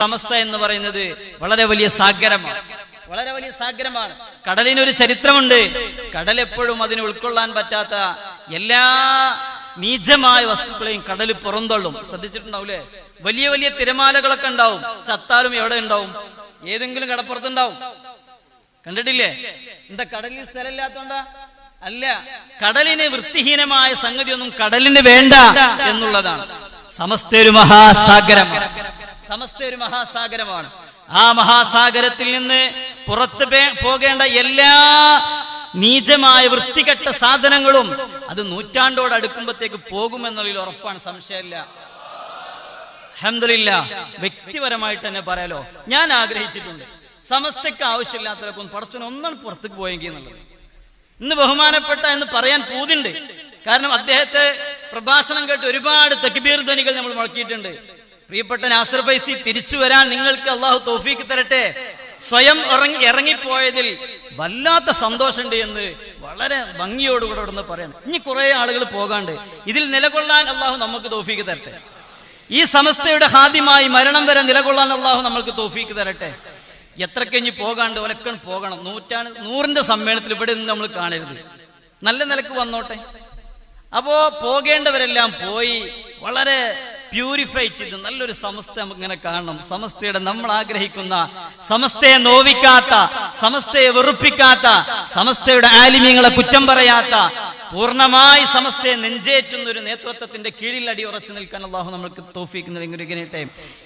സമസ്ത എന്ന് പറയുന്നത് വളരെ വലിയ സാഗരമാണ്. വളരെ വലിയ സാഗരമാണ്. കടലിനൊരു ചരിത്രമുണ്ട്. കടൽ എപ്പോഴും അതിന് ഉൾക്കൊള്ളാൻ പറ്റാത്ത എല്ലാ നീചമായ വസ്തുക്കളെയും കടൽ പുറന്തള്ളും. ശ്രദ്ധിച്ചിട്ടുണ്ടാവൂലേ? വലിയ വലിയ തിരമാലകളൊക്കെ ഉണ്ടാവും. ചത്താലും എവിടെ ഉണ്ടാവും? ഏതെങ്കിലും കടപ്പുറത്തുണ്ടാവും. കണ്ടിട്ടില്ലേ? എന്താ കടലിൽ സ്ഥലമില്ലാത്തോണ്ടാ? അല്ല കടലിന് വൃത്തിഹീനമായ സംഗതിയൊന്നും കടലിന് വേണ്ട എന്നുള്ളതാണ്. സമസ്ത മഹാസാഗരം സമസ്ത ഒരു മഹാസാഗരമാണ്. ആ മഹാസാഗരത്തിൽ നിന്ന് പുറത്ത് പോകേണ്ട എല്ലാ നീചമായ വൃത്തികെട്ട സാധനങ്ങളും അത് നൂറ്റാണ്ടോട് അടുക്കുമ്പോഴത്തേക്ക് പോകുമെന്നുള്ളതിൽ ഉറപ്പാണ്. സംശയമില്ല. അഹമ്മദില്ല വ്യക്തിപരമായിട്ട് തന്നെ പറയാലോ. ഞാൻ ആഗ്രഹിച്ചിട്ടുണ്ട്. സമസ്തയ്ക്ക് ആവശ്യമില്ലാത്തവരൊക്കെ ഒന്ന് ഒന്നാണ് പുറത്തേക്ക് പോയെങ്കിൽ എന്നുള്ളത്. ഇന്ന് ബഹുമാനപ്പെട്ട എന്ന് പറയാൻ പൂതിണ്ട്. കാരണം അദ്ദേഹത്തെ പ്രഭാഷണം കേട്ട് ഒരുപാട് തക്ബീർ ധ്വനികൾ നമ്മൾ മുഴക്കിയിട്ടുണ്ട്. പ്രിയപ്പെട്ട നാസർ ഫൈസി തിരിച്ചു വരാൻ നിങ്ങൾക്ക് അള്ളാഹു തോഫീക്ക് തരട്ടെ. സ്വയം ഇറങ്ങി ഇറങ്ങിപ്പോയതിൽ വല്ലാത്ത സന്തോഷമുണ്ട് എന്ന് വളരെ ഭംഗിയോടുകൂടെ ഇവിടെ പറയണം. ഇനി കുറെ ആളുകൾ പോകാണ്ട് ഇതിൽ നിലകൊള്ളാൻ അള്ളാഹു നമുക്ക് തോഫീക്ക് തരട്ടെ. ഈ സമസ്തയുടെ ഹാദ്യമായി മരണം വരെ നിലകൊള്ളാൻ അള്ളാഹു നമ്മൾക്ക് തോഫീക്ക് തരട്ടെ. എത്ര കഞ്ഞി പോകാണ്ട് ഒലക്കൺ പോകണം. നൂറ്റാണ്ട് നൂറിന്റെ സമ്മേളനത്തിൽ ഇവിടെ നിന്ന് നമ്മൾ കാണരുത്. നല്ല നിലയ്ക്ക് വന്നോട്ടെ. അപ്പോ പോകേണ്ടവരെല്ലാം പോയി വളരെ പ്യൂരിഫൈ ചെയ്ത് നല്ലൊരു സമസ്ത ഇങ്ങനെ കാണണം. സമസ്തയുടെ നമ്മൾ ആഗ്രഹിക്കുന്ന സമസ്തയെ നോവിക്കാത്ത സമസ്തയെ വെറുപ്പിക്കാത്ത സമസ്തയുടെ ആലിമ്യങ്ങളെ കുറ്റം പറയാത്ത പൂർണമായി സമസ്തയെ നെഞ്ചേറ്റുന്ന ഒരു നേതൃത്വത്തിന്റെ കീഴിൽ അടി ഉറച്ചു നിൽക്കാൻ അള്ളാഹു നമ്മൾക്ക് തോഫിക്കുന്ന ഇങ്ങനെ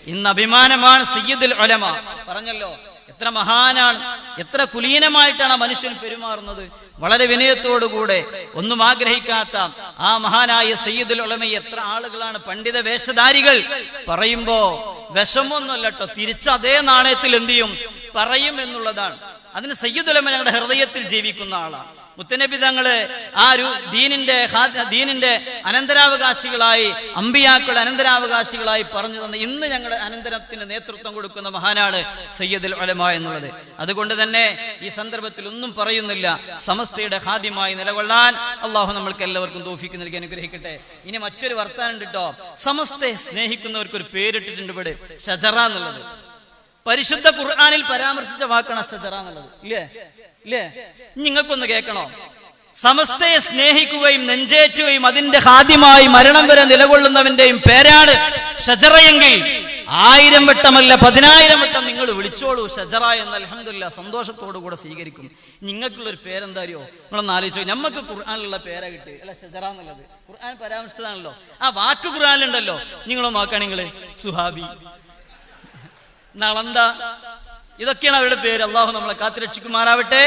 ഇന്ന് അഭിമാനമാണ് സയ്യിദുൽ ഒലമ പറഞ്ഞല്ലോ എത്ര മഹാനാണ് എത്ര കുലീനമായിട്ടാണ് മനുഷ്യൻ പെരുമാറുന്നത്. വളരെ വിനയത്തോടുകൂടെ ഒന്നും ആഗ്രഹിക്കാത്ത ആ മഹാനായ സയ്യിദുൽ ഉളമ എത്ര ആളുകളാണ് പണ്ഡിത വേഷധാരികൾ പറയുമ്പോ വിഷമൊന്നുമല്ലട്ടോ തിരിച്ച് അതേ നാണയത്തിൽ എന്ത് ചെയ്യും? പറയും എന്നുള്ളതാണ്. അതിന് സയ്യിദുലമ ഞങ്ങളുടെ ഹൃദയത്തിൽ ജീവിക്കുന്ന ആളാണ്. മുത്തനബി തങ്ങൾ ആ ഒരു ദീനിന്റെ ദീനിന്റെ അനന്തരാവകാശികളായി അമ്പിയാക്കൾ അനന്തരാവകാശികളായി പറഞ്ഞു തന്ന ഇന്ന് ഞങ്ങളുടെ അനന്തരത്തിന് നേതൃത്വം കൊടുക്കുന്ന മഹാനാണ് സയ്യദുൽ ഒലമ എന്നുള്ളത്. അതുകൊണ്ട് തന്നെ ഈ സന്ദർഭത്തിൽ ഒന്നും പറയുന്നില്ല. സമസ്തയുടെ ഹാദ്യമായി നിലകൊള്ളാൻ അള്ളാഹു നമ്മൾക്ക് എല്ലാവർക്കും തോഫിക്ക് നൽകി അനുഗ്രഹിക്കട്ടെ. ഇനി മറ്റൊരു വർത്താനം കേട്ടോ സമസ്തയെ സ്നേഹിക്കുന്നവർക്ക് ഒരു പേരിട്ടിട്ടുണ്ട് ഇവിടെ. ഷജറ എന്നുള്ളത്. പരിശുദ്ധ ഖുർആാനിൽ പരാമർശിച്ച വാക്കാണ് ഷജറ എന്നുള്ളത്. ഇല്ലേ? ഇല്ലേ? നിങ്ങൾക്കൊന്ന് കേൾക്കണോ? സമസ്തയെ സ്നേഹിക്കുകയും നെഞ്ചേറ്റുകയും അതിന്റെ ഹാദ്യമായി മരണം വരെ നിലകൊള്ളുന്നവന്റെയും പേരാണ് ഷജറയെങ്കിൽ ആയിരം വട്ടമല്ല പതിനായിരം വട്ടം നിങ്ങൾ വിളിച്ചോളൂ ഷജറ എന്ന് അലഹമില്ല സന്തോഷത്തോടു കൂടെ സ്വീകരിക്കും. നിങ്ങൾക്കുള്ള ഒരു പേരെന്താ അറിയോ? നിങ്ങളൊന്ന് ആലോചിച്ചോ നമുക്ക് ഖുർആാനുള്ള പേരാ കിട്ടി. അല്ല ഷജറ എന്നുള്ളത്. ഖുർആൻ പരാമർശിച്ചതാണല്ലോ. ആ വാക്ക് ഖുർആാനിലുണ്ടല്ലോ. നിങ്ങളോ നോക്കാം സുഹാബി. നളന്ത. ഇതൊക്കെയാണ് അവരുടെ പേര്. അള്ളാഹു നമ്മളെ കാത്തുരക്ഷിക്കുമാറാവട്ടെ.